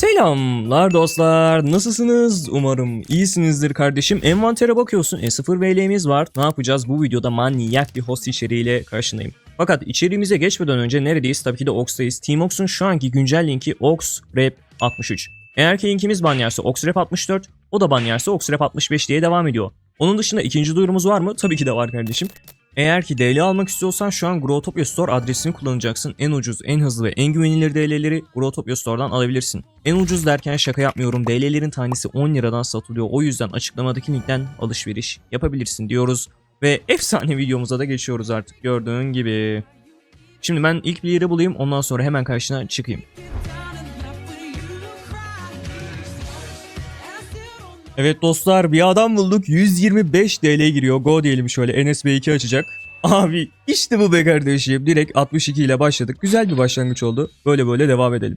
Selamlar dostlar. Nasılsınız? Umarım iyisinizdir kardeşim. Envantere bakıyorsun. E0 VL'miz var. Ne yapacağız? Bu videoda manyak bir host içeriğiyle karşındayım. Fakat içeriğimize geçmeden önce neredeyiz? Tabii ki de Ox'tayız. Teamox'un şu anki güncel linki OxRep 63. Eğer ki linkimiz ban yerse OxRep 64, o da ban yerse OxRep 65 diye devam ediyor. Onun dışında ikinci duyurumuz var mı? Tabii ki de var kardeşim. Eğer ki DL almak istiyorsan şu an Growtopia Store adresini kullanacaksın. En ucuz, en hızlı ve en güvenilir DL'leri Growtopia Store'dan alabilirsin. En ucuz derken şaka yapmıyorum. DL'lerin tanesi 10 liradan satılıyor. O yüzden açıklamadaki linkten alışveriş yapabilirsin diyoruz. Ve efsane videomuza da geçiyoruz artık gördüğün gibi. Şimdi ben ilk bir yeri bulayım ondan sonra hemen karşına çıkayım. Evet dostlar bir adam bulduk 125 TL giriyor go diyelim şöyle NSB2 açacak. Abi işte bu be kardeşim direkt 62 ile başladık güzel bir başlangıç oldu böyle böyle devam edelim.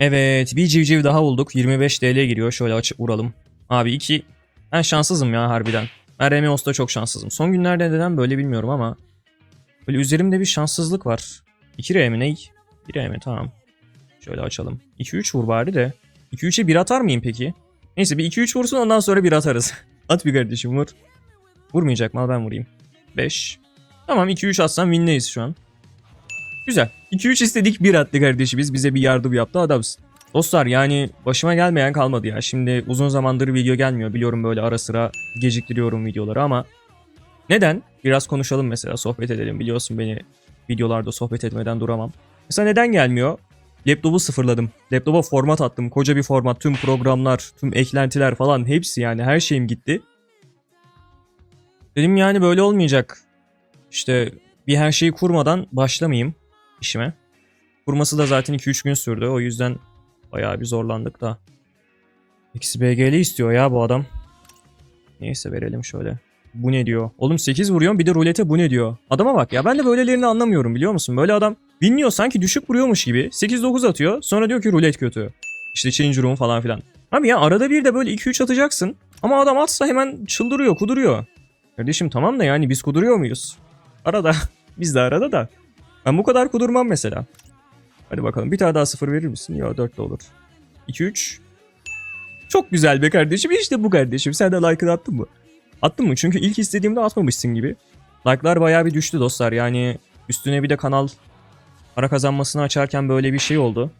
Evet bir civciv daha bulduk 25 TL giriyor şöyle açıp vuralım. Abi 2 ben şanssızım ya harbiden. Ben Remios'ta çok şanssızım. Son günlerde neden böyle bilmiyorum ama böyle üzerimde bir şanssızlık var. 2 R mi ney? 1 R tamam. Şöyle açalım. 2-3 vur bari de. 2-3'e 1 atar mıyım peki? Neyse bir 2-3 vursun ondan sonra bir atarız. At bir kardeşim vur. Vurmayacak mı? Al ben vurayım. 5. Tamam 2-3 atsam win'deyiz şu an. Güzel. 2-3 istedik bir attı kardeşimiz. Bize bir yardım yaptı adamsın. Dostlar yani başıma gelmeyen kalmadı ya. Şimdi uzun zamandır video gelmiyor. Biliyorum böyle ara sıra geciktiriyorum videoları ama neden? Biraz konuşalım mesela sohbet edelim. Biliyorsun beni videolarda sohbet etmeden duramam. Mesela neden gelmiyor? Laptopu sıfırladım. Laptopa format attım. Koca bir format. Tüm programlar, tüm eklentiler falan hepsi yani her şeyim gitti. Dedim yani böyle olmayacak. İşte bir her şeyi kurmadan başlamayayım işime. Kurması da zaten 2-3 gün sürdü. O yüzden bayağı bir zorlandık da. BGL istiyor ya bu adam. Neyse verelim şöyle. Bu ne diyor? Oğlum 8 vuruyorum bir de rulete bu ne diyor? Adama bak ya ben de böylelerini anlamıyorum biliyor musun? Böyle adam Winliyor sanki düşük vuruyormuş gibi. 8-9 atıyor. Sonra diyor ki rulet kötü. İşte change room falan filan. Abi ya arada bir de böyle 2-3 atacaksın. Ama adam atsa hemen çıldırıyor, kuduruyor. Kardeşim tamam da yani biz kuduruyor muyuz? Arada. biz de arada da. Ben bu kadar kudurmam mesela. Hadi bakalım bir tane daha sıfır verir misin? Ya 4 de olur. 2-3. Çok güzel be kardeşim. İşte bu kardeşim. Sen de like'ını attın mı? Attın mı? Çünkü ilk istediğimde atmamışsın gibi. Like'lar bayağı bir düştü dostlar. Yani üstüne bir de kanal para kazanmasını açarken böyle bir şey oldu.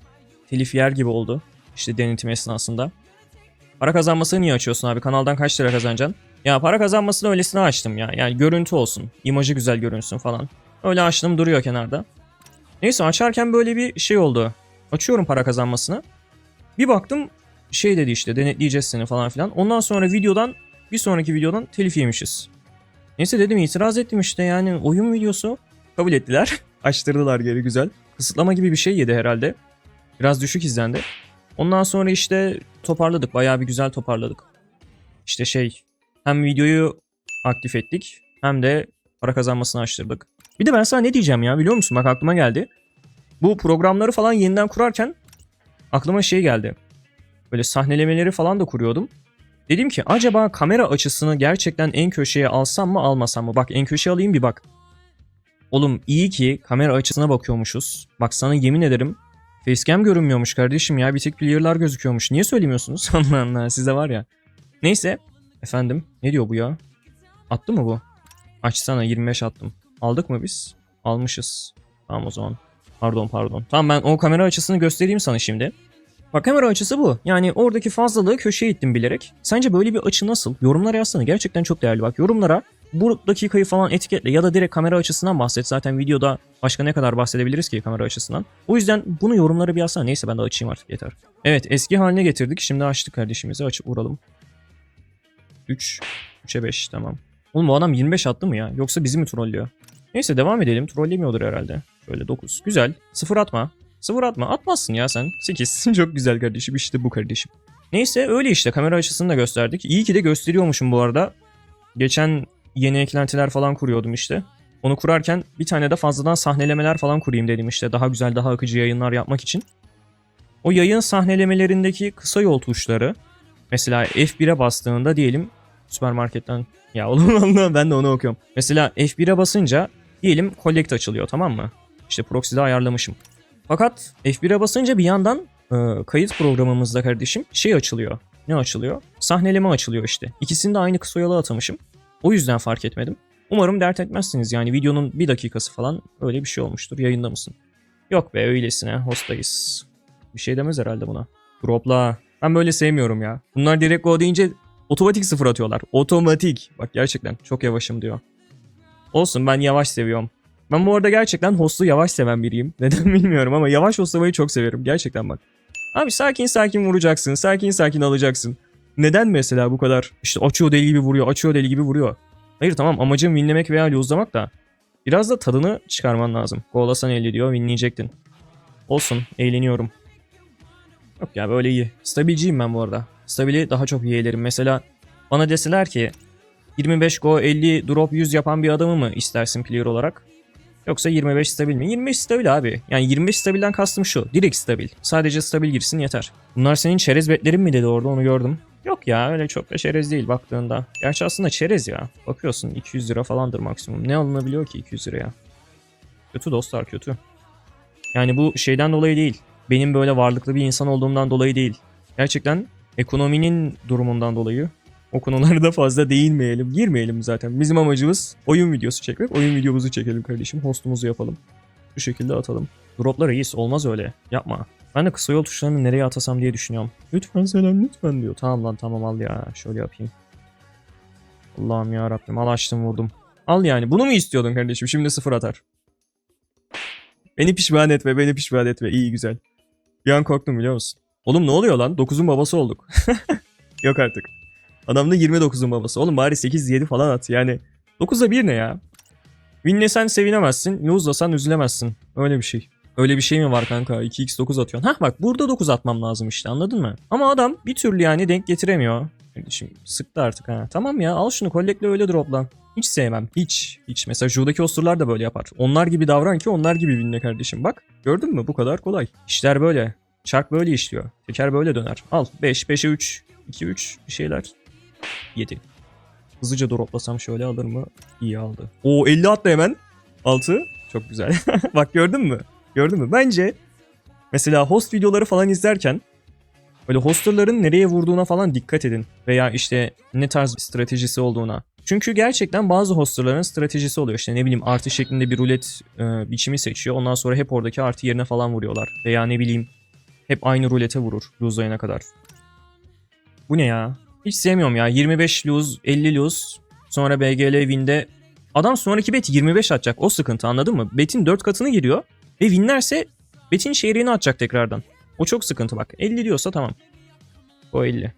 Telif yer gibi oldu. İşte denetim esnasında. Para kazanmasını niye açıyorsun abi? Kanaldan kaç lira kazanacaksın? Ya para kazanmasını öylesine açtım ya. Yani görüntü olsun. imajı güzel görünsün falan. Öyle açtım duruyor kenarda. Neyse açarken böyle bir şey oldu. Açıyorum para kazanmasını. Bir baktım şey dedi işte denetleyeceğiz seni falan filan. Ondan sonra videodan bir sonraki videodan telif yemişiz. Neyse dedim itiraz ettim işte yani oyun videosu. Kabul ettiler. Açtırdılar geri güzel. Kısıtlama gibi bir şey yedi herhalde. Biraz düşük izlendi. Ondan sonra işte toparladık. Bayağı bir güzel toparladık. İşte şey hem videoyu aktif ettik hem de para kazanmasını açtırdık. Bir de ben sana ne diyeceğim ya biliyor musun? Bak aklıma geldi. Bu programları falan yeniden kurarken aklıma şey geldi. Böyle sahnelemeleri falan da kuruyordum. Dedim ki acaba kamera açısını gerçekten en köşeye alsam mı almasam mı? Bak en köşeye alayım bir bak. Oğlum iyi ki kamera açısına bakıyormuşuz. Bak sana yemin ederim facecam görünmüyormuş kardeşim ya. Bir tek player'lar gözüküyormuş. Niye söylemiyorsunuz? Allah Allah sizde var ya. Neyse. Efendim ne diyor bu ya? Attı mı bu? Açsana 25 attım. Aldık mı biz? Almışız. Tamam o zaman. Pardon pardon. Tamam ben o kamera açısını göstereyim sana şimdi. Bak kamera açısı bu. Yani oradaki fazlalığı köşeye ittim bilerek. Sence böyle bir açı nasıl? Yorumlara yazsana. Gerçekten çok değerli. Bak yorumlara bu dakikayı falan etiketle ya da direkt kamera açısından bahset. Zaten videoda başka ne kadar bahsedebiliriz ki kamera açısından. O yüzden bunu yorumlara bir yazsana. Neyse ben de açayım artık yeter. Evet eski haline getirdik. Şimdi açtık kardeşimizi. Açıp vuralım. 3. 3'e 5 tamam. Oğlum bu adam 25 attı mı ya? Yoksa bizi mi trollüyor? Neyse devam edelim. Trollemiyordur herhalde. Şöyle 9. Güzel. 0 atma. 0 atma. Atmazsın ya sen. 8. Çok güzel kardeşim. İşte bu kardeşim. Neyse öyle işte. Kamera açısını da gösterdik. İyi ki de gösteriyormuşum bu arada. Geçen yeni eklentiler falan kuruyordum işte. Onu kurarken bir tane de fazladan sahnelemeler falan kurayım dedim işte. Daha güzel, daha akıcı yayınlar yapmak için. O yayın sahnelemelerindeki kısa yol tuşları mesela F1'e bastığında diyelim süpermarketten ya oğlum Allah ben de onu okuyorum. Mesela F1'e basınca diyelim collect açılıyor tamam mı? İşte proxy'de ayarlamışım. Fakat F1'e basınca bir yandan e, kayıt programımızda kardeşim şey açılıyor. Ne açılıyor? Sahneleme açılıyor işte. İkisini de aynı kısa yola atamışım. O yüzden fark etmedim. Umarım dert etmezsiniz yani videonun bir dakikası falan öyle bir şey olmuştur. Yayında mısın? Yok be öylesine hostayız. Bir şey demez herhalde buna. Dropla. Ben böyle sevmiyorum ya. Bunlar direkt go deyince otomatik sıfır atıyorlar. Otomatik. Bak gerçekten çok yavaşım diyor. Olsun ben yavaş seviyorum. Ben bu arada gerçekten host'u yavaş seven biriyim. Neden bilmiyorum ama yavaş hostlamayı çok severim. Gerçekten bak. Abi sakin sakin vuracaksın. Sakin sakin alacaksın. Neden mesela bu kadar işte açıyor deli gibi vuruyor, açıyor deli gibi vuruyor. Hayır tamam amacım winlemek veya lose'lamak da biraz da tadını çıkarman lazım. Golasan 50 diyor winleyecektin. Olsun eğleniyorum. Yok ya böyle iyi. Stabilciyim ben bu arada. Stabili daha çok yeğlerim. Mesela bana deseler ki 25 go 50 drop 100 yapan bir adamı mı istersin player olarak? Yoksa 25 stabil mi? 25 stabil abi. Yani 25 stabilden kastım şu. Direkt stabil. Sadece stabil girsin yeter. Bunlar senin çerez betlerin mi dedi orada onu gördüm. Yok ya öyle çok da çerez değil baktığında. Gerçi aslında çerez ya. Bakıyorsun 200 lira falandır maksimum. Ne alınabiliyor ki 200 liraya? Kötü dostlar kötü. Yani bu şeyden dolayı değil. Benim böyle varlıklı bir insan olduğumdan dolayı değil. Gerçekten ekonominin durumundan dolayı. O konulara da fazla değinmeyelim. Girmeyelim zaten. Bizim amacımız oyun videosu çekmek. Oyun videomuzu çekelim kardeşim. Hostumuzu yapalım. Bu şekilde atalım. Droplar reis olmaz öyle. Yapma. Ben de kısa yol tuşlarını nereye atasam diye düşünüyorum. Lütfen selam lütfen diyor. Tamam lan tamam al ya. Şöyle yapayım. Allah'ım ya Rabbim al açtım vurdum. Al yani bunu mu istiyordun kardeşim? Şimdi sıfır atar. Beni pişman etme beni pişman etme. İyi güzel. Bir an korktum biliyor musun? Oğlum ne oluyor lan? 9'un babası olduk. Yok artık. Adam da 29'un babası. Oğlum bari 8-7 falan at. Yani 9'a 1 ne ya? Winlesen sevinemezsin. Lose'lasan üzülemezsin. Öyle bir şey. Öyle bir şey mi var kanka? 2x9 atıyorsun. Hah bak burada 9 atmam lazım işte anladın mı? Ama adam bir türlü yani denk getiremiyor. Şimdi sıktı artık ha. Tamam ya al şunu kollekle öyle droplan. Hiç sevmem. Hiç. Hiç. Mesela şuradaki osurlar da böyle yapar. Onlar gibi davran ki onlar gibi winle kardeşim. Bak gördün mü? Bu kadar kolay. İşler böyle. Çark böyle işliyor. Teker böyle döner. Al 5, 5'e 3, 2, 3 bir şeyler. 7. Hızlıca droplasam şöyle alır mı? İyi aldı. O 50 attı hemen. 6. Çok güzel. Bak gördün mü? Gördün mü? Bence mesela host videoları falan izlerken böyle hosterların nereye vurduğuna falan dikkat edin. Veya işte ne tarz bir stratejisi olduğuna. Çünkü gerçekten bazı hosterların stratejisi oluyor. İşte ne bileyim artı şeklinde bir rulet e, biçimi seçiyor. Ondan sonra hep oradaki artı yerine falan vuruyorlar. Veya ne bileyim hep aynı rulete vurur lose'layana kadar. Bu ne ya? Hiç sevmiyorum ya. 25 lose, 50 lose. Sonra BGL win'de adam sonraki bet 25 atacak. O sıkıntı anladın mı? Betin 4 katını giriyor ve winlerse betin şehrini atacak tekrardan. O çok sıkıntı bak. 50 diyorsa tamam. O 50.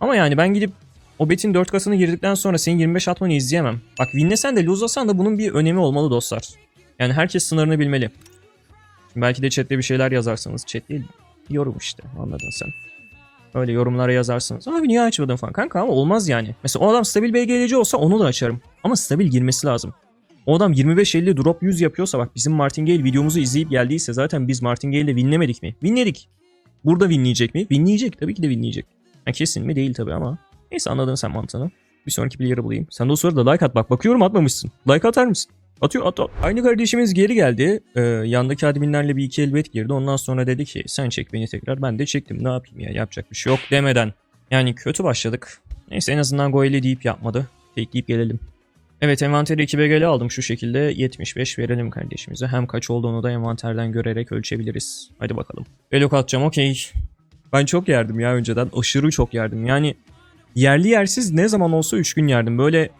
Ama yani ben gidip o betin 4 katını girdikten sonra senin 25 atmanı izleyemem. Bak winlesen de lose'lasan da bunun bir önemi olmalı dostlar. Yani herkes sınırını bilmeli. Belki de chatte bir şeyler yazarsınız. Chat değil, yorum işte anladın sen. Öyle yorumlara yazarsınız. Abi niye açmadın falan kanka ama olmaz yani. Mesela o adam stabil BGLC olsa onu da açarım. Ama stabil girmesi lazım. O adam 25-50 drop 100 yapıyorsa bak bizim Martingale videomuzu izleyip geldiyse zaten biz Martingale'de winlemedik mi? Winledik. Burada winleyecek mi? Winleyecek. Tabii ki de winleyecek. Ha, kesin mi? Değil tabii ama. Neyse anladın sen mantığını. Bir sonraki player'ı bulayım. Sen de o sırada like at bak. Bakıyorum atmamışsın. Like atar mısın? Atıyor at, at. Aynı kardeşimiz geri geldi. Ee, yandaki adminlerle bir iki elbet girdi. Ondan sonra dedi ki sen çek beni tekrar. Ben de çektim. Ne yapayım ya yapacak bir şey yok demeden. Yani kötü başladık. Neyse en azından goeli deyip yapmadı. Fakeleyip gelelim. Evet envanteri 2 BGL aldım şu şekilde 75 verelim kardeşimize. Hem kaç olduğunu da envanterden görerek ölçebiliriz. Hadi bakalım. Velok atacağım okey. Ben çok yerdim ya önceden. Aşırı çok yerdim. Yani yerli yersiz ne zaman olsa 3 gün yerdim. Böyle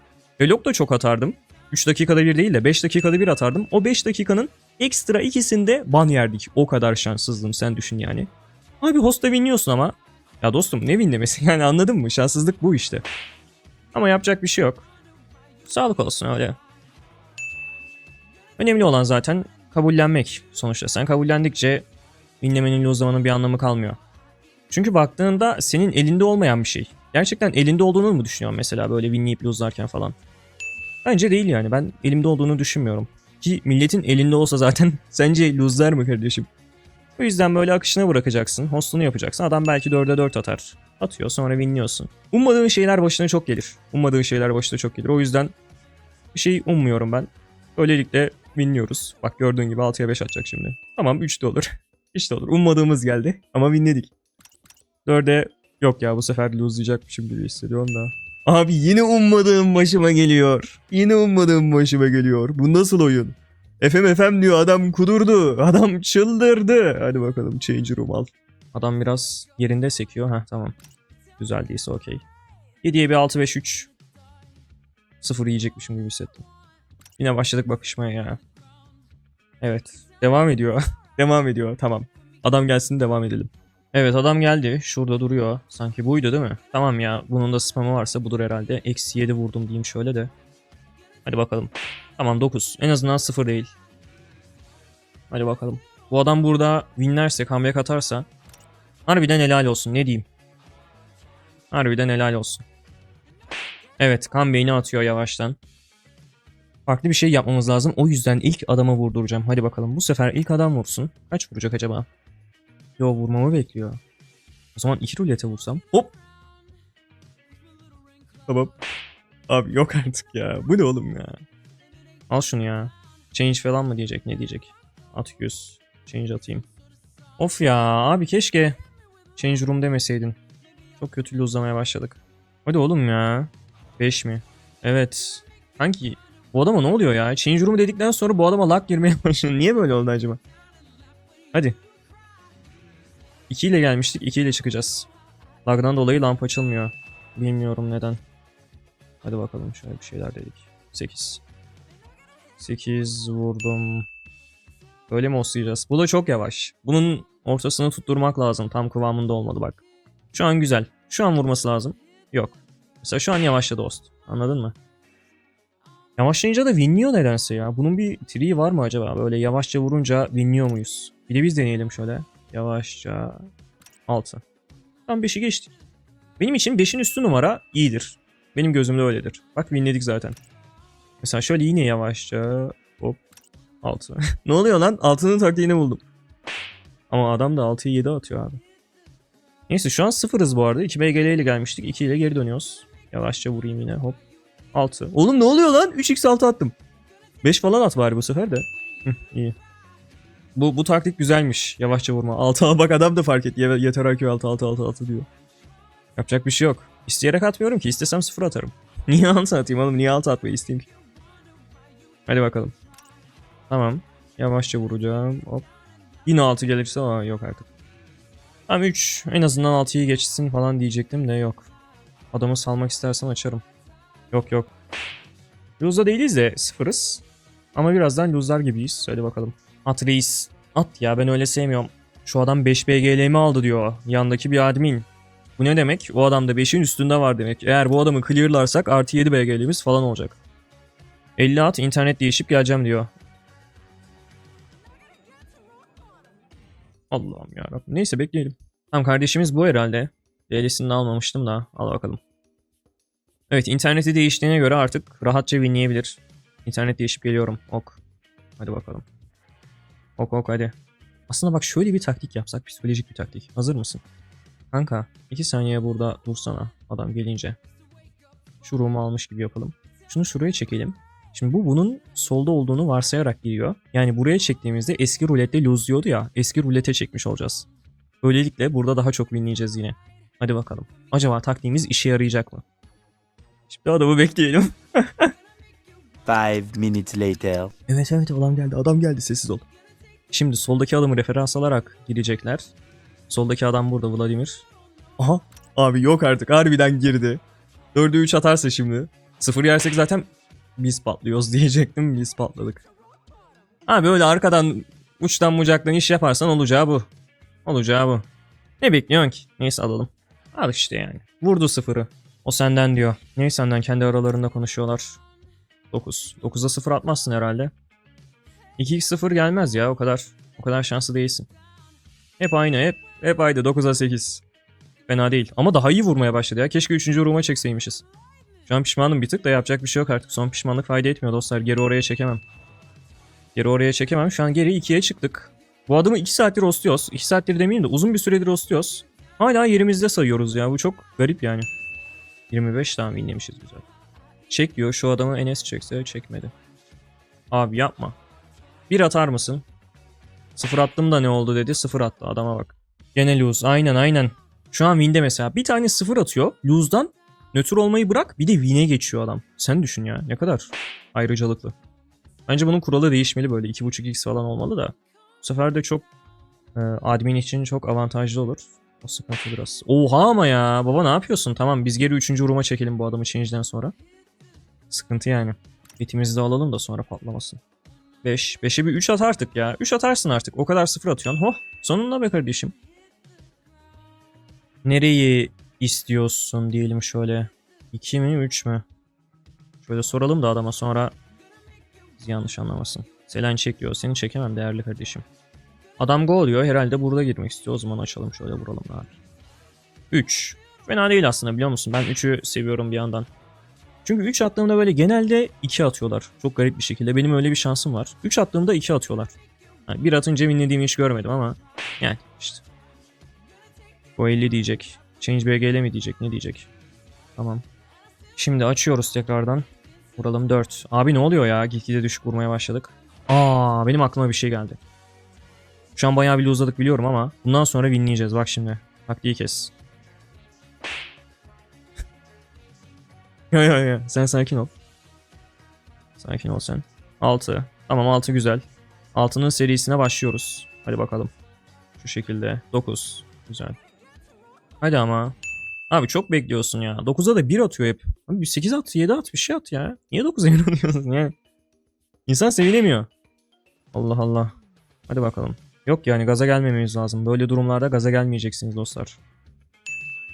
Velok da çok atardım. 3 dakikada bir değil de 5 dakikada bir atardım. O 5 dakikanın ekstra ikisinde ban yerdik. O kadar şanssızdım sen düşün yani. Abi hosta winliyorsun ama. Ya dostum ne winlemesi yani anladın mı? Şanssızlık bu işte. Ama yapacak bir şey yok. Sağlık olsun öyle. Önemli olan zaten kabullenmek sonuçta. Sen kabullendikçe winlemenin lozlamanın bir anlamı kalmıyor. Çünkü baktığında senin elinde olmayan bir şey. Gerçekten elinde olduğunu mu düşünüyorsun mesela böyle winleyip lozlarken falan? Bence değil yani. Ben elimde olduğunu düşünmüyorum. Ki milletin elinde olsa zaten sence lose'lar mı kardeşim? O yüzden böyle akışına bırakacaksın. Hostunu yapacaksın. Adam belki 4'e 4 atar. Atıyor sonra winliyorsun. Ummadığın şeyler başına çok gelir. Ummadığın şeyler başına çok gelir. O yüzden bir şey ummuyorum ben. Böylelikle winliyoruz. Bak gördüğün gibi 6'ya 5 atacak şimdi. Tamam 3 de olur. İşte olur. Ummadığımız geldi. Ama winledik. 4'e yok ya bu sefer lose'layacakmışım gibi hissediyorum da. Abi yine ummadığım başıma geliyor. Yine ummadığım başıma geliyor. Bu nasıl oyun? FM FM diyor adam kudurdu. Adam çıldırdı. Hadi bakalım change room al. Adam biraz yerinde sekiyor. Ha tamam. Güzel değilse okey. 7'ye bir 6-5-3. 0 yiyecekmişim gibi hissettim. Yine başladık bakışmaya ya. Evet. Devam ediyor. devam ediyor. Tamam. Adam gelsin devam edelim. Evet adam geldi. Şurada duruyor. Sanki buydu değil mi? Tamam ya. Bunun da spamı varsa budur herhalde. Eksi 7 vurdum diyeyim şöyle de. Hadi bakalım. Tamam 9. En azından 0 değil. Hadi bakalım. Bu adam burada winlerse, comeback atarsa harbiden helal olsun. Ne diyeyim? Harbiden helal olsun. Evet comeback'ini atıyor yavaştan. Farklı bir şey yapmamız lazım. O yüzden ilk adama vurduracağım. Hadi bakalım. Bu sefer ilk adam vursun. Kaç vuracak acaba? Yo vurmamı bekliyor. O zaman iki rulete vursam. Hop. Tamam. Abi yok artık ya. Bu ne oğlum ya? Al şunu ya. Change falan mı diyecek? Ne diyecek? At 100. Change atayım. Of ya abi keşke change room demeseydin. Çok kötü luzlamaya başladık. Hadi oğlum ya. 5 mi? Evet. Sanki bu adama ne oluyor ya? Change room dedikten sonra bu adama lag girmeye başladı. Niye böyle oldu acaba? Hadi. 2 ile gelmiştik. 2 ile çıkacağız. Lag'dan dolayı lamp açılmıyor. Bilmiyorum neden. Hadi bakalım şöyle bir şeyler dedik. 8. 8 vurdum. Böyle mi oslayacağız? Bu da çok yavaş. Bunun ortasını tutturmak lazım. Tam kıvamında olmadı bak. Şu an güzel. Şu an vurması lazım. Yok. Mesela şu an yavaşladı Ost. Anladın mı? Yavaşlayınca da winliyor nedense ya. Bunun bir triği var mı acaba? Böyle yavaşça vurunca winliyor muyuz? Bir de biz deneyelim şöyle. Yavaşça 6. Tam 5'i geçtik. Benim için 5'in üstü numara iyidir. Benim gözümde öyledir. Bak winledik zaten. Mesela şöyle yine yavaşça hop 6. ne oluyor lan? 6'nın taktiğini buldum. Ama adam da 6'yı 7 atıyor abi. Neyse şu an sıfırız bu arada. 2 BGL ile gelmiştik. 2 ile geri dönüyoruz. Yavaşça vurayım yine hop. 6. Oğlum ne oluyor lan? 3x6 attım. 5 falan at bari bu sefer de. Hı, iyi. Bu, bu taktik güzelmiş. Yavaşça vurma. 6 bak adam da fark etti. Ye- Yeter IQ 6 6 6 6 diyor. Yapacak bir şey yok. İsteyerek atmıyorum ki. İstesem 0 atarım. Niye 6 atayım oğlum? Niye 6 atmayı isteyeyim ki? Hadi bakalım. Tamam. Yavaşça vuracağım. Hop. Yine 6 gelirse aa, yok artık. Tamam 3. En azından 6'yı geçsin falan diyecektim de yok. Adamı salmak istersen açarım. Yok yok. Lose'da değiliz de sıfırız. Ama birazdan lose'lar gibiyiz. Hadi bakalım. At reis. At ya ben öyle sevmiyorum. Şu adam 5 BGL'mi aldı diyor. Yandaki bir admin. Bu ne demek? O adam da 5'in üstünde var demek. Eğer bu adamı clearlarsak artı 7 BGL'miz falan olacak. 50 at internet değişip geleceğim diyor. Allah'ım yarabbim. Neyse bekleyelim. Tamam kardeşimiz bu herhalde. DL'sini almamıştım da. Al bakalım. Evet interneti değiştiğine göre artık rahatça winleyebilir. İnternet değişip geliyorum. Ok. Hadi bakalım. Ok ok hadi. Aslında bak şöyle bir taktik yapsak. Psikolojik bir taktik. Hazır mısın? Kanka 2 saniye burada dursana adam gelince. Şu room'u almış gibi yapalım. Şunu şuraya çekelim. Şimdi bu bunun solda olduğunu varsayarak giriyor. Yani buraya çektiğimizde eski rulette lose diyordu ya. Eski rulete çekmiş olacağız. Böylelikle burada daha çok winleyeceğiz yine. Hadi bakalım. Acaba taktiğimiz işe yarayacak mı? Şimdi adamı bekleyelim. Five minutes later. Evet evet adam geldi. Adam geldi sessiz ol. Şimdi soldaki adamı referans alarak girecekler. Soldaki adam burada Vladimir. Aha. Abi yok artık harbiden girdi. 4'e 3 atarsa şimdi. 0 yersek zaten biz patlıyoruz diyecektim. Biz patladık. Abi öyle arkadan uçtan bucaktan iş yaparsan olacağı bu. Olacağı bu. Ne bekliyorsun ki? Neyse alalım. Al işte yani. Vurdu sıfırı. O senden diyor. Ney senden kendi aralarında konuşuyorlar. 9. 9'a 0 atmazsın herhalde. 2x0 gelmez ya o kadar. O kadar şanslı değilsin. Hep aynı hep. Hep aynı 9'a 8. Fena değil. Ama daha iyi vurmaya başladı ya. Keşke 3. room'a çekseymişiz. Şu an pişmanım bir tık da yapacak bir şey yok artık. Son pişmanlık fayda etmiyor dostlar. Geri oraya çekemem. Geri oraya çekemem. Şu an geri 2'ye çıktık. Bu adamı 2 saattir rostluyoruz. 2 saattir demeyeyim de uzun bir süredir rostluyoruz. Hala yerimizde sayıyoruz ya. Bu çok garip yani. 25 tane inlemişiz güzel. Çek diyor. Şu adamı Enes çekse çekmedi. Abi yapma. Bir atar mısın? Sıfır attım da ne oldu dedi. Sıfır attı adama bak. Gene lose. Aynen aynen. Şu an win'de mesela. Bir tane sıfır atıyor. Lose'dan nötr olmayı bırak bir de win'e geçiyor adam. Sen düşün ya. Ne kadar ayrıcalıklı. Bence bunun kuralı değişmeli böyle. 2.5x falan olmalı da. Bu sefer de çok e, admin için çok avantajlı olur. Sıkıntı biraz. Oha ama ya. Baba ne yapıyorsun? Tamam biz geri 3. vuruma çekelim bu adamı change'den sonra. Sıkıntı yani. Bitimizi de alalım da sonra patlamasın. 5. 5'e bir 3 at artık ya. 3 atarsın artık. O kadar sıfır atıyorsun. Hoh. Sonunda be kardeşim. Nereyi istiyorsun diyelim şöyle. 2 mi 3 mü? Şöyle soralım da adama sonra yanlış anlamasın. Selen çekiyor. Seni çekemem değerli kardeşim. Adam go diyor. Herhalde burada girmek istiyor. O zaman açalım şöyle vuralım abi. 3. Fena değil aslında biliyor musun? Ben 3'ü seviyorum bir yandan. Çünkü 3 attığımda böyle genelde 2 atıyorlar. Çok garip bir şekilde. Benim öyle bir şansım var. 3 attığımda 2 atıyorlar. Yani bir atınca winlediğimi hiç görmedim ama yani işte. O 50 diyecek. Change BGL mi diyecek? Ne diyecek? Tamam. Şimdi açıyoruz tekrardan. Vuralım 4. Abi ne oluyor ya? Gitgide düşük vurmaya başladık. Aa benim aklıma bir şey geldi. Şu an bayağı bir uzadık biliyorum ama bundan sonra winleyeceğiz. Bak şimdi. Taktiği kes. ya ya ya. Sen sakin ol. Sakin ol sen. 6. Tamam 6 güzel. 6'nın serisine başlıyoruz. Hadi bakalım. Şu şekilde. 9. Güzel. Hadi ama. Abi çok bekliyorsun ya. 9'a da 1 atıyor hep. Abi 8 at, 7 at bir şey at ya. Niye 9'a 1 atıyorsun ya? İnsan sevinemiyor. Allah Allah. Hadi bakalım. Yok yani gaza gelmememiz lazım. Böyle durumlarda gaza gelmeyeceksiniz dostlar.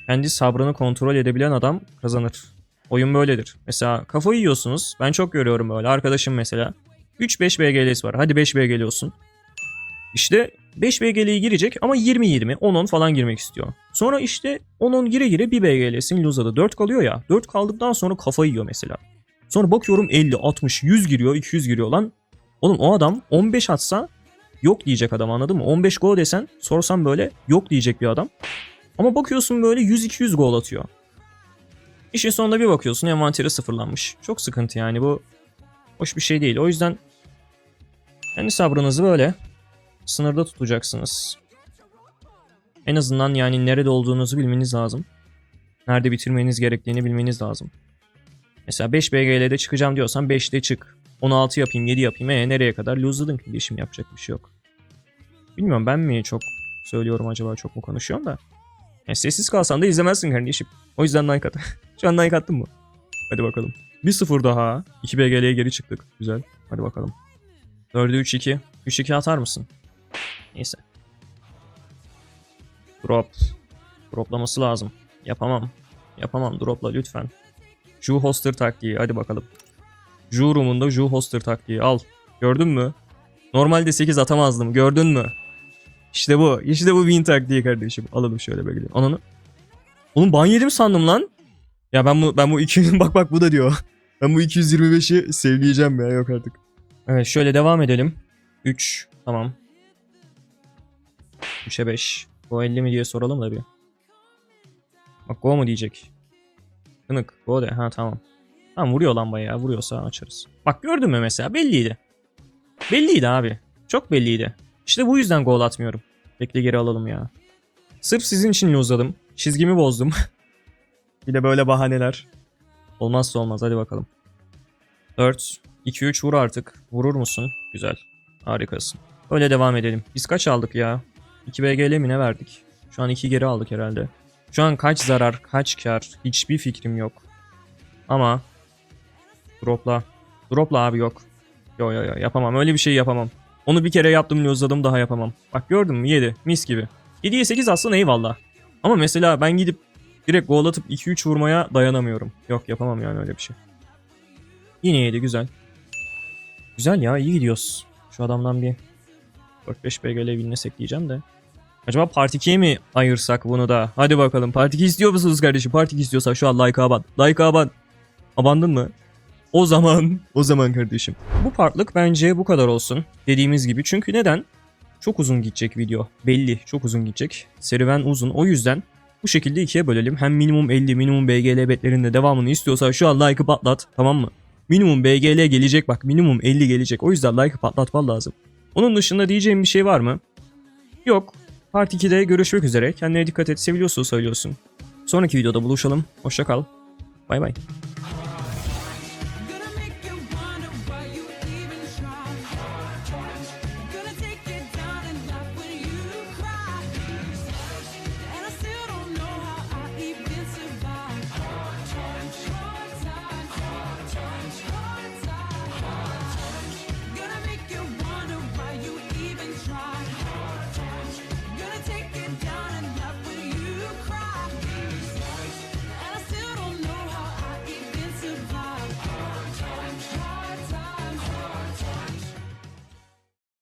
Kendi sabrını kontrol edebilen adam kazanır. Oyun böyledir. Mesela kafayı yiyorsunuz. Ben çok görüyorum böyle. Arkadaşım mesela. 3-5 BGL'si var. Hadi 5 BGL olsun. İşte 5 BGL'ye girecek ama 20-20, 10-10 falan girmek istiyor. Sonra işte 10-10 gire gire bir BGL'sin Luza'da 4 kalıyor ya. 4 kaldıktan sonra kafayı yiyor mesela. Sonra bakıyorum 50, 60, 100 giriyor, 200 giriyor lan. Oğlum o adam 15 atsa yok diyecek adam anladın mı? 15 gol desen sorsam böyle yok diyecek bir adam. Ama bakıyorsun böyle 100-200 gol atıyor. İşin sonunda bir bakıyorsun envanteri sıfırlanmış. Çok sıkıntı yani bu hoş bir şey değil. O yüzden kendi sabrınızı böyle sınırda tutacaksınız. En azından yani nerede olduğunuzu bilmeniz lazım. Nerede bitirmeniz gerektiğini bilmeniz lazım. Mesela 5 BGL'de çıkacağım diyorsan 5'te çık. 16 yapayım 7 yapayım. E nereye kadar? Lose'ladın ki işim yapacak bir şey yok. Bilmiyorum ben mi çok söylüyorum acaba çok mu konuşuyorum da. Yani sessiz kalsan da izlemezsin kardeşim. O yüzden like at. Şu an like attın mı? Hadi bakalım. 1-0 daha. 2 BGL'ye geri çıktık. Güzel. Hadi bakalım. 4'e 3-2. 3-2 atar mısın? Neyse. Drop. Droplaması lazım. Yapamam. Yapamam. Dropla lütfen. Ju Hoster taktiği. Hadi bakalım. Ju room'unda Ju Hoster taktiği. Al. Gördün mü? Normalde 8 atamazdım. Gördün mü? İşte bu. İşte bu win taktiği kardeşim. Alalım şöyle böyle. Ananı. Oğlum ban yedim sandım lan. Ya ben bu ben bu 200 bak bak bu da diyor. Ben bu 225'i sevleyeceğim ya yok artık. Evet şöyle devam edelim. 3 tamam. 3'e 5. Go 50 mi diye soralım da bir. Bak go mu diyecek. Kınık go de ha tamam. Tamam vuruyor lan bayağı vuruyorsa açarız. Bak gördün mü mesela belliydi. Belliydi abi. Çok belliydi. İşte bu yüzden gol atmıyorum. Bekle geri alalım ya. Sırf sizin için uzadım. Çizgimi bozdum. bir de böyle bahaneler. Olmazsa olmaz hadi bakalım. 4, 2, 3 vur artık. Vurur musun? Güzel. Harikasın. Öyle devam edelim. Biz kaç aldık ya? 2 BGL mi ne verdik? Şu an 2 geri aldık herhalde. Şu an kaç zarar, kaç kar hiçbir fikrim yok. Ama dropla. Dropla abi yok. Yo yo yo yapamam. Öyle bir şey yapamam. Onu bir kere yaptım lozladım daha yapamam. Bak gördün mü 7. Mis gibi. 7'ye 8 aslında eyvallah. Ama mesela ben gidip direkt gol atıp 2-3 vurmaya dayanamıyorum. Yok yapamam yani öyle bir şey. Yine 7 güzel. Güzel ya iyi gidiyoruz. Şu adamdan bir 4-5 BGL binlesek diyeceğim de. Acaba Part 2'ye mi ayırsak bunu da? Hadi bakalım. Part 2 istiyor musunuz kardeşim? Part 2 istiyorsan şu an like'a aban. Like'a aban. Abandın mı? O zaman, o zaman kardeşim. Bu partlık bence bu kadar olsun. Dediğimiz gibi. Çünkü neden? Çok uzun gidecek video. Belli. Çok uzun gidecek. Serüven uzun. O yüzden bu şekilde ikiye bölelim. Hem minimum 50, minimum BGL betlerinde devamını istiyorsa şu an like'ı patlat. Tamam mı? Minimum BGL gelecek bak. Minimum 50 gelecek. O yüzden like'ı patlatman lazım. Onun dışında diyeceğim bir şey var mı? Yok. Part 2'de görüşmek üzere. Kendine dikkat et. Seviyorsun söylüyorsun. Sonraki videoda buluşalım. Hoşça kal. Bay bay.